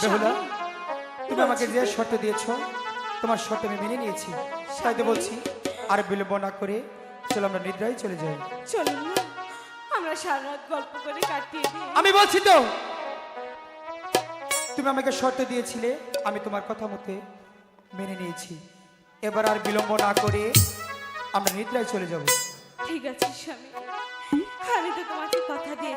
বেহুলা তুমি আমাকে যে শর্ত দিয়েছ তোমার শর্ত আমি মেনে নিয়েছি। বলছি আর বিলম্ব না করে চলো আমরা নিদ্রায় চলে যাই। চলো আমরা গল্প করে কাটিয়ে আমি বলছি তো তুমি আমাকে শর্ত দিয়েছিলে আমি তোমার কথা মতে মেনে নিয়েছি। এবার আর বিলম্ব না করে আমরা নিদ্রায় চলে যাব। ঠিক আছে স্বামী। আমি তো তোমাকে কথা দিয়ে